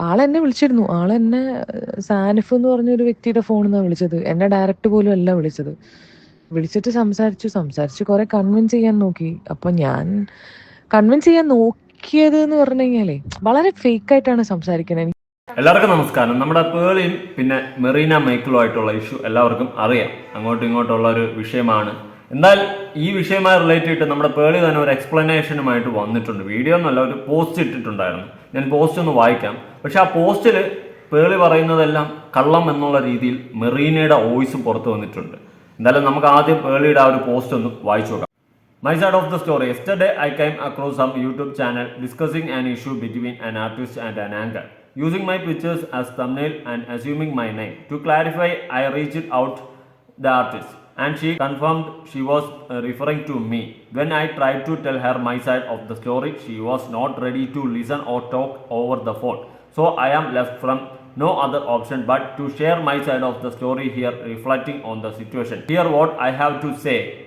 ആളെന്നെ വിളിച്ചിരുന്നു. ആളെന്നെ സാനിഫ് എന്ന് പറഞ്ഞ ഒരു വ്യക്തിയുടെ ഫോണിൽ നിന്നാണ് വിളിച്ചത്. എന്നെ ഡയറക്റ്റ് പോലും അല്ല വിളിച്ചത്. വിളിച്ചിട്ട് സംസാരിച്ചു. സംസാരിച്ച് കുറെ കൺവിൻസ് ചെയ്യാൻ നോക്കി. അപ്പൊ ഞാൻ കൺവിൻസ് ചെയ്യാൻ നോക്കിയത് എന്ന് പറഞ്ഞു വളരെ ഫേക്ക് ആയിട്ടാണ് സംസാരിക്കുന്നത് എല്ലാവർക്കും നമസ്കാരം. നമ്മുടെ പേളിയും പിന്നെ മെറീന മൈക്കിളും ആയിട്ടുള്ള ഇഷ്യൂ എല്ലാവർക്കും അറിയാം. അങ്ങോട്ടും ഇങ്ങോട്ടുള്ള ഒരു വിഷയമാണ് എന്നാൽ ഈ വിഷയമായി റിലേറ്റ് ചെയ്തിട്ട് നമ്മുടെ പേളി തന്നെ ഒരു എക്സ്പ്ലനേഷനുമായിട്ട് വന്നിട്ടുണ്ട്. വീഡിയോ എന്നല്ല ഒരു പോസ്റ്റ് ഇട്ടിട്ടുണ്ടായിരുന്നു. ഞാൻ പോസ്റ്റ് ഒന്ന് വായിക്കാം. പക്ഷെ ആ പോസ്റ്റിൽ പേളി പറയുന്നതെല്ലാം കള്ളം എന്നുള്ള രീതിയിൽ മെറീനയുടെ വോയിസ് പുറത്തു വന്നിട്ടുണ്ട്. എന്തായാലും നമുക്ക് ആദ്യം പേളിയുടെ ആ ഒരു പോസ്റ്റ് ഒന്ന് വായിച്ചു നോക്കാം. My side side of the story. I came across some YouTube channel discussing an issue between an artist and an anchor using my pictures as as and and my my to clarify I reached out the artist. And she confirmed she was uh, referring to me. When I tried to tell her my side of the story, she was not ready to listen or talk over the phone. So I am left from no other option but to share my side of the story here, reflecting on the situation. Here, what I have to say.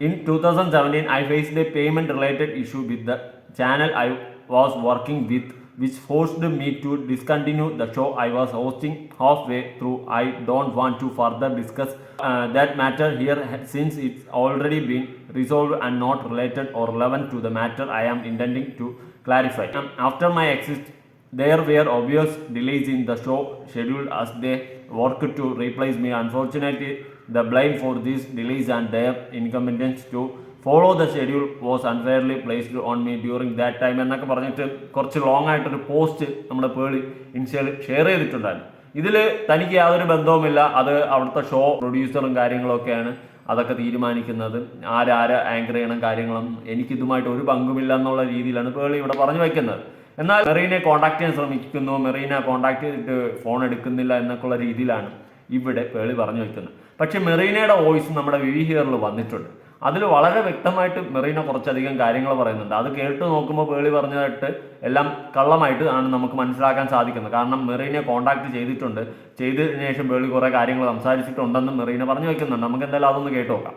In 2017, I faced a payment related issue with the channel I was working with, which forced me to discontinue the show I was hosting halfway through. I don't want to further discuss uh, that matter here since it's already been resolved and not related or relevant to the matter I am intending to clarify. Um, after my exit, there were obvious delays in the show schedule as they worked to replace me. Unfortunately, the blame for these delays and their incompetence to follow the schedule was unfairly placed on me during that time എന്നൊക്കെ പറഞ്ഞിട്ട് കുറച്ച് long ആയിട്ടൊരു post നമ്മുടെ പേളി ഇൻസ്റ്റയിൽ share ചെയ്തിട്ടുണ്ടായിരുന്നു. ഇതിൽ തനിക്ക് യാതൊരു ബന്ധവുമില്ല. അത് അവിടുത്തെ ഷോ പ്രൊഡ്യൂസറും കാര്യങ്ങളൊക്കെയാണ് അതൊക്കെ തീരുമാനിക്കുന്നത്. ആരാര ആങ്കർ ചെയ്യണം കാര്യങ്ങളും എനിക്കിതുമായിട്ട് ഒരു പങ്കുമില്ല എന്നുള്ള രീതിയിലാണ് പേളി ഇവിടെ പറഞ്ഞു വയ്ക്കുന്നത് എന്നാൽ മെറീനെ കോൺടാക്ട് ചെയ്യാൻ ശ്രമിക്കുന്നു. മെറീന കോൺടാക്ട് ചെയ്തിട്ട് ഫോൺ എടുക്കുന്നില്ല എന്നൊക്കെയുള്ള രീതിയിലാണ് ഇവിടെ പേളി പറഞ്ഞു വയ്ക്കുന്നത് പക്ഷേ മെറീനയുടെ വോയിസ് നമ്മുടെ വിവി ഹിയറിൽ വന്നിട്ടുണ്ട്. അതിൽ വളരെ വ്യക്തമായിട്ട് മെറീന കുറച്ചധികം കാര്യങ്ങൾ പറയുന്നുണ്ട്. അത് കേട്ട് നോക്കുമ്പോൾ പേളി പറഞ്ഞതായിട്ട് എല്ലാം കള്ളമായിട്ട് ആണ് നമുക്ക് മനസ്സിലാക്കാൻ സാധിക്കുന്നത്. കാരണം മെറീനെ കോണ്ടാക്ട് ചെയ്തിട്ടുണ്ട്. ചെയ്തതിനു ശേഷം പേളി കുറേ കാര്യങ്ങൾ സംസാരിച്ചിട്ടുണ്ടെന്നും മെറീന പറഞ്ഞു വെക്കുന്നുണ്ട്. നമുക്ക് എന്തായാലും അതൊന്ന് കേട്ട് നോക്കാം.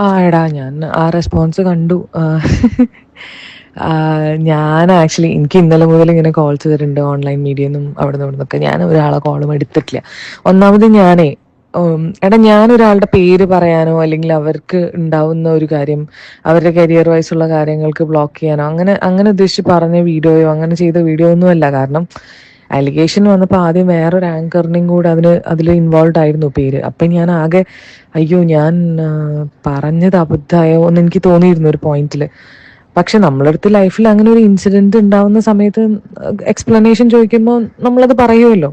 ആ എടാ ഞാൻ ആ റെസ്പോൺസ് കണ്ടു. ഞാൻ ആക്ച്വലി എനിക്ക് ഇന്നലെ മുതൽ ഇങ്ങനെ കോൾസ് വരുന്നുണ്ട് ഓൺലൈൻ അവിടെ നിന്ന് ഇവിടെ നിന്നൊക്കെ ഞാൻ ഒരാളെ കോളും എടുത്തിട്ടില്ല. ഒന്നാമത് ഞാനേ എടാ ഞാനൊരാളുടെ പേര് പറയാനോ അല്ലെങ്കിൽ അവർക്ക് ഉണ്ടാവുന്ന ഒരു കാര്യം അവരുടെ കരിയർ വൈസുള്ള കാര്യങ്ങൾക്ക് ബ്ലോക്ക് ചെയ്യാനോ അങ്ങനെ അങ്ങനെ ഉദ്ദേശിച്ച് പറഞ്ഞ വീഡിയോയോ അങ്ങനെ ചെയ്ത വീഡിയോ ഒന്നും അല്ല. കാരണം അലിഗേഷൻ വന്നപ്പോൾ ആദ്യം വേറൊരു ആങ്കറിനെയും കൂടെ അതിന് അതിൽ ഇൻവോൾവ് ആയിരുന്നു പേര്. അപ്പം ഞാൻ ആകെ അയ്യോ ഞാൻ പറഞ്ഞത് അബദ്ധമായോ എന്ന് എനിക്ക് തോന്നിയിരുന്നു ഒരു പോയിന്റിൽ പക്ഷെ നമ്മളടുത്ത് ലൈഫിൽ അങ്ങനെ ഒരു ഇൻസിഡന്റ് ഉണ്ടാവുന്ന സമയത്ത് എക്സ്പ്ലനേഷൻ ചോദിക്കുമ്പോൾ നമ്മളത് പറയുമല്ലോ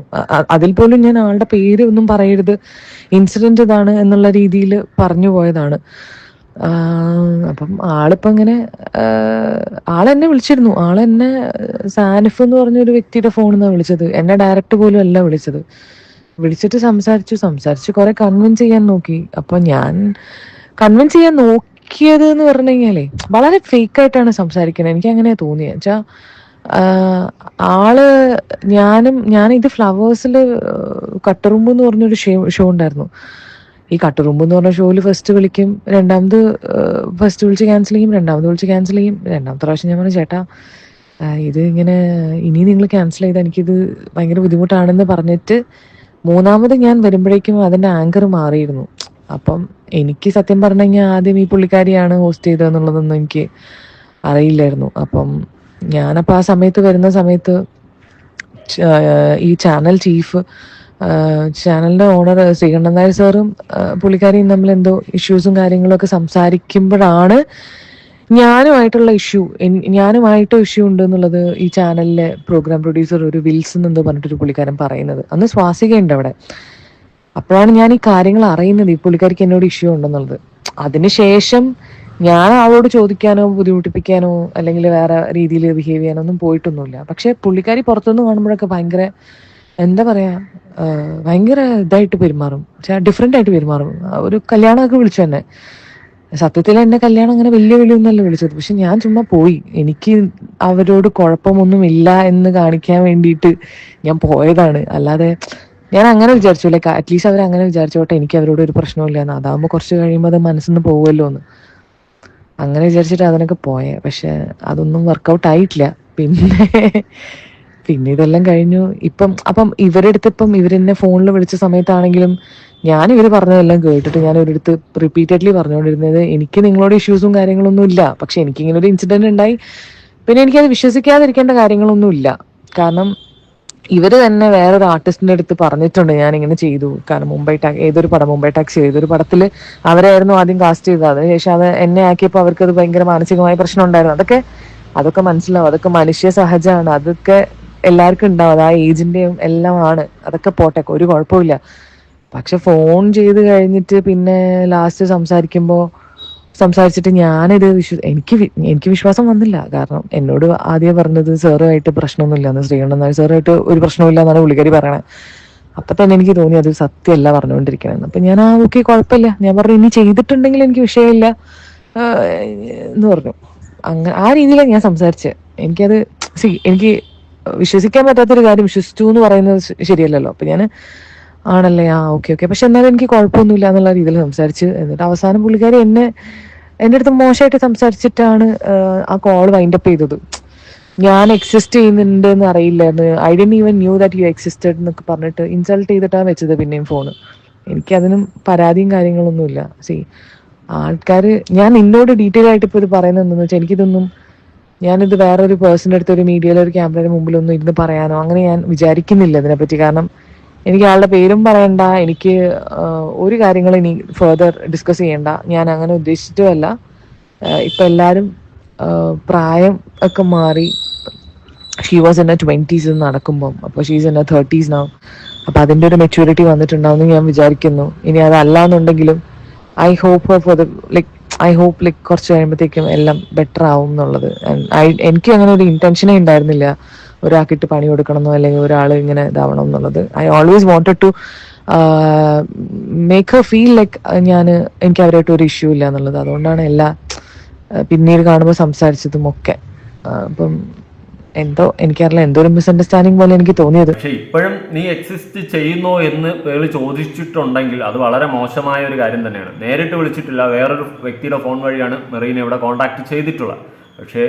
അതിൽ പോലും ഞാൻ ആളുടെ പേര് ഒന്നും പറയരുത്. ഇൻസിഡന്റ് ഇതാണ് എന്നുള്ള രീതിയിൽ പറഞ്ഞു പോയതാണ്. അപ്പം ആളിപ്പോ ഇങ്ങനെ ആളെന്നെ വിളിച്ചിരുന്നു. ആളെന്നെ സാനിഫ് എന്ന് പറഞ്ഞൊരു വ്യക്തിയുടെ ഫോണിൽ നിന്നാണ് വിളിച്ചത്. എന്നെ ഡയറക്റ്റ് പോലും അല്ല വിളിച്ചത്. വിളിച്ചിട്ട് സംസാരിച്ചു. സംസാരിച്ച് കുറെ കൺവിൻസ് ചെയ്യാൻ നോക്കി. അപ്പൊ ഞാൻ കൺവിൻസ് ചെയ്യാൻ നോക്കിയത് എന്ന് പറഞ്ഞു വളരെ ഫേക്ക് ആയിട്ടാണ് സംസാരിക്കുന്നത്. എനിക്ക് അങ്ങനെ തോന്നിയത് വെച്ചാ ആൾ ഞാനും ഞാൻ ഇത് ഫ്ലവേഴ്സിൽ കട്ടറുമ്പ് എന്ന് പറഞ്ഞൊരു ഷോ ഷോ ഉണ്ടായിരുന്നു. ഈ കട്ടുറുമ്പ് എന്ന് പറഞ്ഞ ഷോയിൽ ഫസ്റ്റ് വിളിക്കും രണ്ടാമത് ഫസ്റ്റ് വിളിച്ച് ക്യാൻസൽ ചെയ്യും രണ്ടാമത് വിളിച്ച് ക്യാൻസൽ ചെയ്യും രണ്ടാമത്തെ പ്രാവശ്യം ഞാൻ പറഞ്ഞു ചേട്ടാ ഇത് ഇങ്ങനെ ഇനി നിങ്ങൾ ക്യാൻസൽ ചെയ്താൽ എനിക്കിത് ഭയങ്കര ബുദ്ധിമുട്ടാണെന്ന് പറഞ്ഞിട്ട് മൂന്നാമത് ഞാൻ വരുമ്പോഴേക്കും അതിന്റെ ആങ്കർ മാറിയിരുന്നു. അപ്പം എനിക്ക് സത്യം പറഞ്ഞു കഴിഞ്ഞാൽ ആദ്യം ഈ പുള്ളിക്കാരിയാണ് ഹോസ്റ്റ് ചെയ്തതെന്നുള്ളതൊന്നും എനിക്ക് അറിയില്ലായിരുന്നു. അപ്പം ഞാനപ്പോൾ ആ സമയത്ത് വരുന്ന സമയത്ത് ഈ ചാനൽ ചീഫ് ചാനലിന്റെ ഓണർ ശ്രീകണ്ഠൻ നായർ സാറും പുള്ളിക്കാരിയും തമ്മിൽ എന്തോ ഇഷ്യൂസും കാര്യങ്ങളൊക്കെ സംസാരിക്കുമ്പോഴാണ് ഞാനുമായിട്ടുള്ള ഇഷ്യൂ ഞാനുമായിട്ട് ഇഷ്യൂ ഉണ്ട് എന്നുള്ളത് ഈ ചാനലിലെ പ്രോഗ്രാം പ്രൊഡ്യൂസർ ഒരു വിൽസൺ എന്തോ പറഞ്ഞിട്ടൊരു പുള്ളിക്കാരൻ പറയുന്നത്. അന്ന് ശ്വാസികയുണ്ട് അവിടെ. അപ്പോഴാണ് ഞാൻ ഈ കാര്യങ്ങൾ അറിയുന്നത്. ഈ പുള്ളിക്കാരിക്ക് എന്നോട് ഇഷ്യൂ ഉണ്ടെന്നുള്ളത്. അതിനുശേഷം ഞാൻ ആളോട് ചോദിക്കാനോ ബുദ്ധിമുട്ടിപ്പിക്കാനോ അല്ലെങ്കിൽ വേറെ രീതിയിൽ ബിഹേവ് ചെയ്യാനോ ഒന്നും പോയിട്ടൊന്നുമില്ല. പക്ഷെ പുള്ളിക്കാരി പുറത്തുനിന്ന് കാണുമ്പോഴൊക്കെ ഭയങ്കര എന്താ പറയാ ഭയങ്കര ഇതായിട്ട് പെരുമാറും. ഡിഫറെന്റ് ആയിട്ട് പെരുമാറും. ഒരു കല്യാണമൊക്കെ വിളിച്ചു തന്നെ സത്യത്തിൽ എന്നെ കല്യാണം അങ്ങനെ വലിയ വലിയ ഒന്നല്ല വിളിച്ചത്. പക്ഷെ ഞാൻ ചുമ്മാ പോയി. എനിക്ക് അവരോട് കുഴപ്പമൊന്നും ഇല്ല എന്ന് കാണിക്കാൻ വേണ്ടിയിട്ട് ഞാൻ പോയതാണ്. അല്ലാതെ ഞാൻ അങ്ങനെ വിചാരിച്ചു ലൈക്ക് അറ്റ്ലീസ്റ്റ് അവർ അങ്ങനെ വിചാരിച്ചോട്ടെ എനിക്ക് അവരോട് ഒരു പ്രശ്നമില്ല എന്ന്. അതാകുമ്പോൾ കുറച്ച് കഴിയുമ്പോൾ അത് മനസ്സിന്ന് പോകുമല്ലോ എന്ന്. അങ്ങനെ വിചാരിച്ചിട്ട് അതിനൊക്കെ പോയെ. പക്ഷെ അതൊന്നും വർക്കൗട്ട് ആയിട്ടില്ല. പിന്നെ പിന്നെ ഇതെല്ലാം കഴിഞ്ഞു. ഇപ്പം അപ്പം ഇവരെടുത്ത് ഇപ്പം ഇവരെന്നെ ഫോണിൽ വിളിച്ച സമയത്താണെങ്കിലും ഞാൻ ഇവർ പറഞ്ഞതെല്ലാം കേട്ടിട്ട് ഞാൻ ഇവരെടുത്ത് റിപ്പീറ്റഡ്ലി പറഞ്ഞുകൊണ്ടിരുന്നത് എനിക്ക് നിങ്ങളോട് ഇഷ്യൂസും കാര്യങ്ങളൊന്നും ഇല്ല. പക്ഷെ എനിക്കിങ്ങനെ ഒരു ഇൻസിഡന്റ് ഉണ്ടായി. പിന്നെ എനിക്കത് വിശ്വസിക്കാതിരിക്കേണ്ട കാര്യങ്ങളൊന്നും ഇല്ല. കാരണം ഇവർ തന്നെ വേറൊരു ആർട്ടിസ്റ്റിന്റെ അടുത്ത് പറഞ്ഞിട്ടുണ്ട് ഞാൻ ഇങ്ങനെ ചെയ്തു. കാരണം മുംബൈ ടാക്സ് ഏതൊരു പടം മുംബൈ ടാക്സി ഏതൊരു പടത്തിൽ അവരായിരുന്നു ആദ്യം കാസ്റ്റ് ചെയ്തത്. അതിനുശേഷം അത് എന്നെ ആക്കിയപ്പോൾ അവർക്ക് അത് ഭയങ്കര മാനസികമായ പ്രശ്നം ഉണ്ടായിരുന്നു. അതൊക്കെ അതൊക്കെ മനസ്സിലാവും. അതൊക്കെ മനുഷ്യ സഹജമാണ്. അതൊക്കെ എല്ലാവർക്കും ഉണ്ടാവും. അത് ആ ഏജിന്റെയും എല്ലാം ആണ്. അതൊക്കെ പോട്ടെ ഒരു കുഴപ്പമില്ല പക്ഷെ ഫോൺ ചെയ്ത് കഴിഞ്ഞിട്ട് പിന്നെ ലാസ്റ്റ് സംസാരിക്കുമ്പോൾ സംസാരിച്ചിട്ട് ഞാനിത് വിശ്വ എനിക്ക് എനിക്ക് വിശ്വാസം വന്നില്ല. കാരണം എന്നോട് ആദ്യം പറഞ്ഞത് സാറുമായിട്ട് പ്രശ്നമൊന്നുമില്ല. എന്ന് ശ്രീകണ്ഠൻ നായർ സാറുമായിട്ട് ഒരു പ്രശ്നമില്ല എന്നാണ് പുള്ളിക്കാരി പറയണേ. അപ്പൊ തന്നെ എനിക്ക് തോന്നി അത് സത്യമല്ല പറഞ്ഞുകൊണ്ടിരിക്കണെന്ന്. അപ്പൊ ഞാൻ ആ ഓക്കെ കുഴപ്പമില്ല. ഞാൻ പറഞ്ഞു ഇനി ചെയ്തിട്ടുണ്ടെങ്കിൽ എനിക്ക് വിഷയമില്ല. എന്ന് പറഞ്ഞു. അങ്ങനെ ആ രീതിയിലാണ് ഞാൻ സംസാരിച്ചത് എനിക്കത് എനിക്ക് വിശ്വസിക്കാൻ പറ്റാത്തൊരു കാര്യം വിശ്വസിച്ചു എന്ന് പറയുന്നത് ശരിയല്ലല്ലോ. അപ്പൊ ഞാൻ ആണല്ലേ? ആ ഓക്കെ ഓക്കെ. പക്ഷെ എന്നാലും എനിക്ക് കുഴപ്പമൊന്നുമില്ല എന്നുള്ള രീതിയിൽ സംസാരിച്ച് എന്നിട്ട് അവസാനം പുള്ളിക്കാരി എന്നെ എന്റെ അടുത്ത് മോശമായിട്ട് സംസാരിച്ചിട്ടാണ് ആ, കോൾ വൈൻഡ് അപ്പ് ചെയ്തത്. ഞാൻ എക്സിസ്റ്റ് ചെയ്യുന്നുണ്ട് എന്ന് അറിയില്ലായിരുന്നു. I didn't even knew that you existed എന്നൊക്കെ പറഞ്ഞിട്ട് ഇൻസൾട്ട് ചെയ്തിട്ടാണ് വെച്ചത് പിന്നെയും ഫോണ് എനിക്കതിനും പരാതിയും കാര്യങ്ങളൊന്നുമില്ല. സി ആൾക്കാർ ഞാൻ നിന്നോട് ഡീറ്റെയിൽ ആയിട്ട് ഇപ്പോൾ ഇത് പറയുന്നത് എന്താണെന്ന് വെച്ചാൽ എനിക്കിതൊന്നും ഞാനിത് വേറൊരു പേഴ്സന്റെ അടുത്ത് ഒരു മീഡിയയിലെ ഒരു ക്യാമറയുടെ മുമ്പിലൊന്നും ഇരുന്ന് പറയാനോ അങ്ങനെ ഞാൻ വിചാരിക്കുന്നില്ല ഇതിനെപ്പറ്റി. കാരണം എനിക്ക് ആളുടെ പേരും പറയണ്ട. എനിക്ക് ഒരു കാര്യങ്ങളും ഇനി ഫെർദർ ഡിസ്കസ് ചെയ്യണ്ട. ഞാൻ അങ്ങനെ ഉദ്ദേശിച്ചിട്ടുമല്ല. ഇപ്പൊ എല്ലാവരും പ്രായം ഒക്കെ മാറി. She was in a twenties നടക്കുമ്പം. അപ്പോൾ ഷീസ് എന്നെ തേർട്ടീസ് നാവും അപ്പൊ അതിന്റെ ഒരു മെച്യൂരിറ്റി വന്നിട്ടുണ്ടാവും ഞാൻ വിചാരിക്കുന്നു. ഇനി അതല്ല എന്നുണ്ടെങ്കിലും I hope for the like I hope like കുറച്ച് കഴിയുമ്പോഴത്തേക്കും എല്ലാം ബെറ്റർ ആവും എന്നുള്ളത് എനിക്ക് അങ്ങനെ ഒരു ഇന്റൻഷനേ ഉണ്ടായിരുന്നില്ല. ഒരാൾക്കിട്ട് പണി കൊടുക്കണമെന്നോ അല്ലെങ്കിൽ ഒരാൾ ഇങ്ങനെ ഇതാവണം എന്നുള്ളത്. I always wanted to make her feel like ഞാൻ എനിക്ക് അവരായിട്ട് ഒരു ഇഷ്യൂ ഇല്ല എന്നുള്ളത്. അതുകൊണ്ടാണ് എല്ലാ പിന്നീട് കാണുമ്പോൾ സംസാരിച്ചതും ഒക്കെ. അപ്പം എന്തോ എനിക്കറിയില്ല എന്തോ ഒരു മിസ്അണ്ടർസ്റ്റാൻഡിങ് പോലെ എനിക്ക് തോന്നിയത്. പക്ഷെ ഇപ്പോഴും നീ എക്സിസ്റ്റ് ചെയ്യുന്നോ എന്ന് പേളി ചോദിച്ചിട്ടുണ്ടെങ്കിൽ അത് വളരെ മോശമായ ഒരു കാര്യം തന്നെയാണ്. നേരിട്ട് വിളിച്ചിട്ടില്ല വേറൊരു വ്യക്തിയുടെ ഫോൺ വഴിയാണ് മെറീനെ ഇവിടെ കോൺടാക്ട് ചെയ്തിട്ടുള്ളത്. പക്ഷേ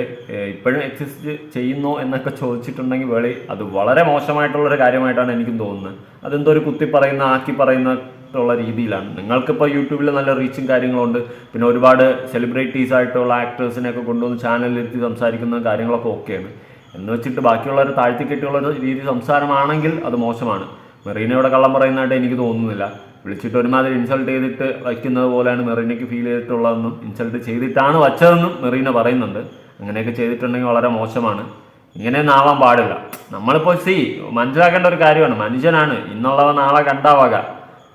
ഇപ്പോഴും എക്സിസ്റ്റ് ചെയ്യുന്നു എന്നൊക്കെ ചോദിച്ചിട്ടുണ്ടെങ്കിൽ വേളി അത് വളരെ മോശമായിട്ടുള്ളൊരു കാര്യമായിട്ടാണ് എനിക്കും തോന്നുന്നത്. അതെന്തോ ഒരു കുത്തി പറയുന്ന ആക്കി പറയുന്ന ഉള്ള രീതിയിലാണ്. നിങ്ങൾക്കിപ്പോൾ യൂട്യൂബിൽ നല്ല റീച്ചും കാര്യങ്ങളുണ്ട്. പിന്നെ ഒരുപാട് സെലിബ്രിറ്റീസ് ആയിട്ടുള്ള ആക്ടേഴ്സിനെ ഒക്കെ കൊണ്ടുവന്ന് ചാനലിലെത്തി സംസാരിക്കുന്ന കാര്യങ്ങളൊക്കെ ഓക്കെയാണ് എന്ന് വെച്ചിട്ട് ബാക്കിയുള്ളവർ താഴ്ത്തിക്കെട്ടിയുള്ള രീതി സംസാരമാണെങ്കിൽ അത് മോശമാണ്. മെറീനയുടെ കള്ളം പറയുന്നതായിട്ട് എനിക്ക് തോന്നുന്നില്ല. വിളിച്ചിട്ട് ഒരുമാതിരി ഇൻസൾട്ട് ചെയ്തിട്ട് വയ്ക്കുന്നത് പോലെയാണ് മെറീനയ്ക്ക് ഫീൽ ചെയ്തിട്ടുള്ളതെന്നും ഇൻസൾട്ട് ചെയ്തിട്ടാണ് വച്ചതെന്നും മെറീന പറയുന്നുണ്ട്. അങ്ങനെയൊക്കെ ചെയ്തിട്ടുണ്ടെങ്കിൽ വളരെ മോശമാണ്. ഇങ്ങനെയൊന്നും ആവാൻ പാടില്ല. നമ്മളിപ്പോൾ സി മനസ്സിലാക്കേണ്ട ഒരു കാര്യമാണ്. മനുഷ്യനാണ്. ഇന്നുള്ളവ നാളെ കണ്ടാവുക.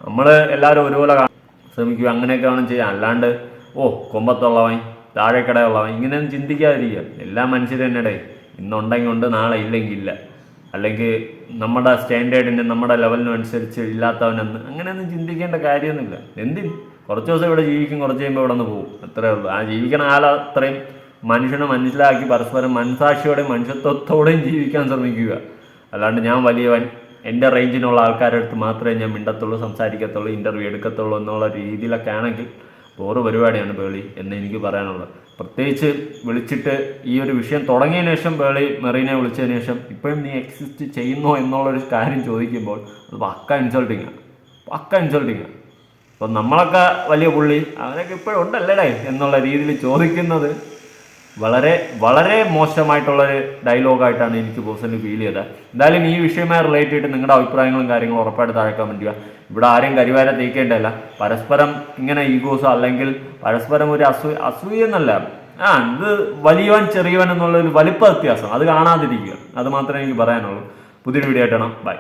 നമ്മൾ എല്ലാവരും ഒരുപോലെ ശ്രമിക്കുക. അങ്ങനെയൊക്കെ വേണം ചെയ്യാൻ. അല്ലാണ്ട് ഓ കൊമ്പത്തുള്ളവൻ താഴെക്കടയുള്ളവൻ ഇങ്ങനെയൊന്നും ചിന്തിക്കാതിരിക്കുക. എല്ലാ മനുഷ്യരും തന്നെ ഇന്നുണ്ടെങ്കിൽ ഉണ്ട് നാളെ ഇല്ലെങ്കിൽ ഇല്ല. അല്ലെങ്കിൽ നമ്മുടെ സ്റ്റാൻഡേർഡിന് നമ്മുടെ ലെവലിനും അനുസരിച്ച് ഇല്ലാത്തവനെന്ന് അങ്ങനെയൊന്നും ചിന്തിക്കേണ്ട കാര്യമൊന്നുമില്ല. എന്തിന് കുറച്ച് ദിവസം ഇവിടെ ജീവിക്കും കുറച്ച് കഴിയുമ്പോൾ ഇവിടെ നിന്ന് പോകും. അത്രേ ഉള്ളൂ. ആ ജീവിക്കണ ആൾ അത്രയും മനുഷ്യനെ മനസ്സിലാക്കി പരസ്പരം മനസാക്ഷിയോടെയും മനുഷ്യത്വത്തോടെയും ജീവിക്കാൻ ശ്രമിക്കുക. അല്ലാണ്ട് ഞാൻ വലിയവൻ എന്റെ റേഞ്ചിനുള്ള ആൾക്കാരുടെ അടുത്ത് മാത്രമേ ഞാൻ മിണ്ടത്തുള്ളൂ സംസാരിക്കത്തുള്ളൂ ഇന്റർവ്യൂ എടുക്കത്തുള്ളൂ എന്നുള്ള രീതിയിലൊക്കെ ആണെങ്കിൽ ബോറ് പരിപാടിയാണ് പേളി എന്ന് എനിക്ക് പറയാനുള്ളത്. പ്രത്യേകിച്ച് വിളിച്ചിട്ട് ഈ ഒരു വിഷയം തുടങ്ങിയതിന് ശേഷം വേളി മെറീനെ വിളിച്ചതിന് ശേഷം ഇപ്പോഴും നീ എക്സിസ്റ്റ് ചെയ്യുന്നോ എന്നുള്ളൊരു കാര്യം ചോദിക്കുമ്പോൾ അത് പക്ക ഇൻസൾട്ടിങ് ആണ്. പക്ക ഇൻസൾട്ടിങ് ആണ്. അപ്പം നമ്മളൊക്കെ വലിയ പുള്ളി അവരൊക്കെ ഇപ്പോഴും ഉണ്ടല്ലേടേ എന്നുള്ള രീതിയിൽ ചോദിക്കുന്നത് വളരെ വളരെ മോശമായിട്ടുള്ളൊരു ഡയലോഗായിട്ടാണ് എനിക്ക് പേഴ്സണലി ഫീൽ ചെയ്തത്. എന്തായാലും ഈ വിഷയവുമായി റിലേറ്റ് ചെയ്തിട്ട് നിങ്ങളുടെ അഭിപ്രായങ്ങളും കാര്യങ്ങളും ഉറപ്പായിട്ട് താഴെ പറ്റുക ഇവിടെ ആരെയും കരിവാര തേക്കേണ്ടല്ല പരസ്പരം ഇങ്ങനെ ഈഗോസോ അല്ലെങ്കിൽ പരസ്പരം ഒരു അസൂ അസൂയ എന്നല്ല ആ ഇത് വലിയവൻ ചെറിയവൻ എന്നുള്ള ഒരു വലിപ്പ വ്യത്യാസം. അത് കാണാതിരിക്കുക. അത് മാത്രമേ എനിക്ക് പറയാനുള്ളൂ. പുതിയൊരു വീഡിയോ ആയിട്ടാണ് ബൈ